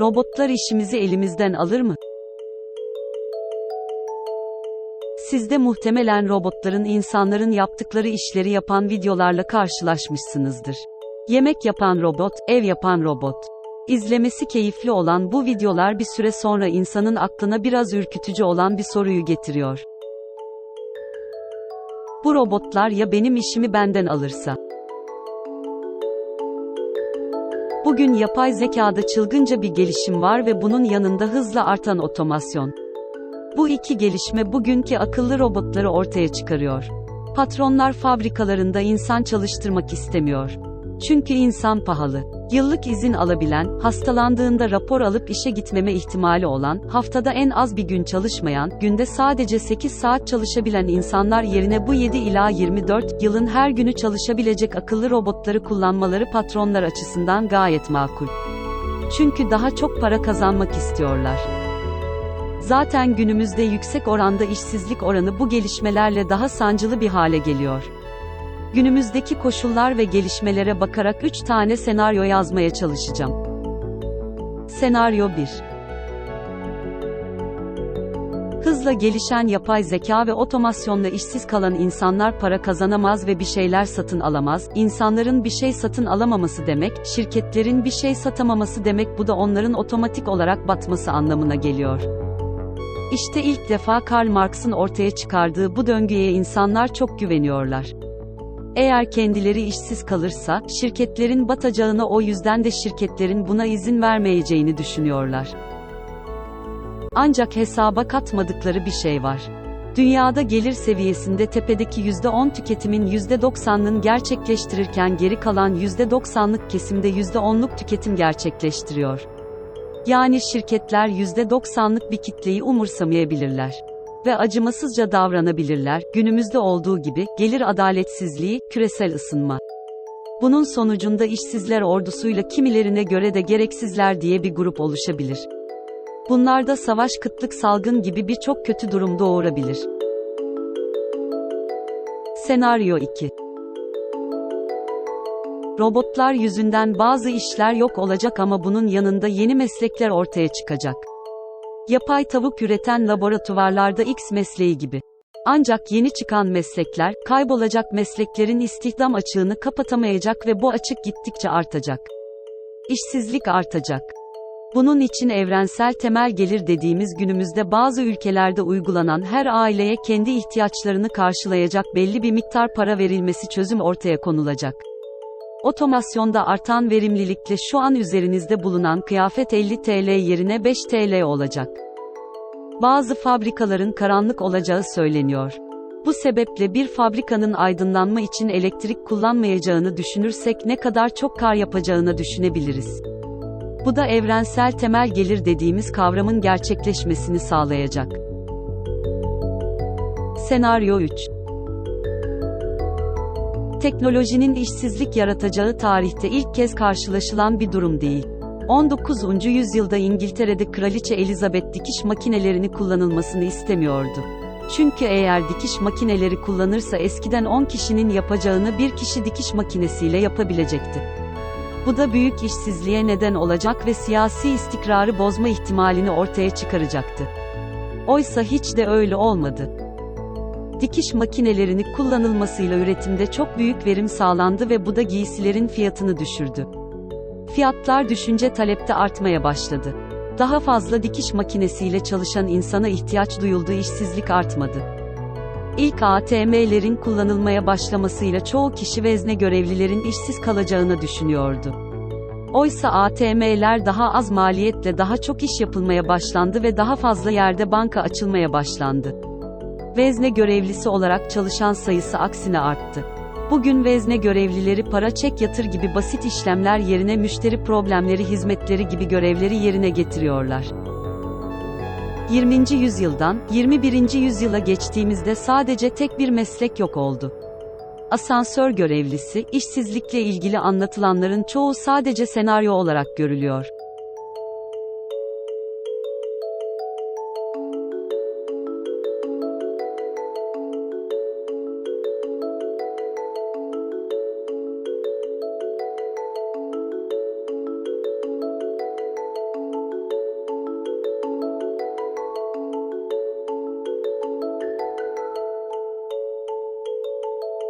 Robotlar işimizi elimizden alır mı? Siz de muhtemelen robotların insanların yaptıkları işleri yapan videolarla karşılaşmışsınızdır. Yemek yapan robot, ev yapan robot. İzlemesi keyifli olan bu videolar bir süre sonra insanın aklına biraz ürkütücü olan bir soruyu getiriyor. Bu robotlar ya benim işimi benden alırsa? Bugün yapay zekada çılgınca bir gelişim var ve bunun yanında hızla artan otomasyon. Bu iki gelişme bugünkü akıllı robotları ortaya çıkarıyor. Patronlar fabrikalarında insan çalıştırmak istemiyor. Çünkü insan pahalı. Yıllık izin alabilen, hastalandığında rapor alıp işe gitmeme ihtimali olan, haftada en az bir gün çalışmayan, günde sadece 8 saat çalışabilen insanlar yerine bu 7 ila 24 yılın her günü çalışabilecek akıllı robotları kullanmaları patronlar açısından gayet makul. Çünkü daha çok para kazanmak istiyorlar. Zaten günümüzde yüksek oranda işsizlik oranı bu gelişmelerle daha sancılı bir hale geliyor. Günümüzdeki koşullar ve gelişmelere bakarak 3 tane senaryo yazmaya çalışacağım. Senaryo 1 Hızla gelişen yapay zeka ve otomasyonla işsiz kalan insanlar para kazanamaz ve bir şeyler satın alamaz. İnsanların bir şey satın alamaması demek, şirketlerin bir şey satamaması demek bu da onların otomatik olarak batması anlamına geliyor. İşte ilk defa Karl Marx'ın ortaya çıkardığı bu döngüye insanlar çok güveniyorlar. Eğer kendileri işsiz kalırsa, şirketlerin batacağına o yüzden de şirketlerin buna izin vermeyeceğini düşünüyorlar. Ancak hesaba katmadıkları bir şey var. Dünyada gelir seviyesinde tepedeki %10 tüketimin %90'ının gerçekleştirirken geri kalan %90'lık kesimde %10'luk tüketim gerçekleştiriyor. Yani şirketler %90'lık bir kitleyi umursamayabilirler ve acımasızca davranabilirler. Günümüzde olduğu gibi gelir adaletsizliği, küresel ısınma. Bunun sonucunda işsizler ordusuyla kimilerine göre de gereksizler diye bir grup oluşabilir. Bunlarda savaş, kıtlık, salgın gibi birçok kötü durum doğurabilir. Senaryo 2 Robotlar yüzünden bazı işler yok olacak ama bunun yanında yeni meslekler ortaya çıkacak. Yapay tavuk üreten laboratuvarlarda X mesleği gibi. Ancak yeni çıkan meslekler, kaybolacak mesleklerin istihdam açığını kapatamayacak ve bu açık gittikçe artacak. İşsizlik artacak. Bunun için evrensel temel gelir dediğimiz günümüzde bazı ülkelerde uygulanan her aileye kendi ihtiyaçlarını karşılayacak belli bir miktar para verilmesi çözüm ortaya konulacak. Otomasyonda artan verimlilikle şu an üzerinizde bulunan kıyafet 50 TL yerine 5 TL olacak. Bazı fabrikaların karanlık olacağı söyleniyor. Bu sebeple bir fabrikanın aydınlanma için elektrik kullanmayacağını düşünürsek ne kadar çok kar yapacağını düşünebiliriz. Bu da evrensel temel gelir dediğimiz kavramın gerçekleşmesini sağlayacak. Senaryo 3 Teknolojinin işsizlik yaratacağı tarihte ilk kez karşılaşılan bir durum değil. 19. yüzyılda İngiltere'de Kraliçe Elizabeth dikiş makinelerini kullanılmasını istemiyordu. Çünkü eğer dikiş makineleri kullanırsa eskiden 10 kişinin yapacağını bir kişi dikiş makinesiyle yapabilecekti. Bu da büyük işsizliğe neden olacak ve siyasi istikrarı bozma ihtimalini ortaya çıkaracaktı. Oysa hiç de öyle olmadı. Dikiş makinelerini kullanılmasıyla üretimde çok büyük verim sağlandı ve bu da giysilerin fiyatını düşürdü. Fiyatlar düşünce talepte artmaya başladı. Daha fazla dikiş makinesiyle çalışan insana ihtiyaç duyulduğu işsizlik artmadı. İlk ATM'lerin kullanılmaya başlamasıyla çoğu kişi vezne görevlilerin işsiz kalacağını düşünüyordu. Oysa ATM'ler daha az maliyetle daha çok iş yapılmaya başlandı ve daha fazla yerde banka açılmaya başlandı. Vezne görevlisi olarak çalışan sayısı aksine arttı. Bugün vezne görevlileri para çek yatır gibi basit işlemler yerine müşteri problemleri hizmetleri gibi görevleri yerine getiriyorlar. 20. yüzyıldan 21. yüzyıla geçtiğimizde sadece tek bir meslek yok oldu. Asansör görevlisi, işsizlikle ilgili anlatılanların çoğu sadece senaryo olarak görülüyor.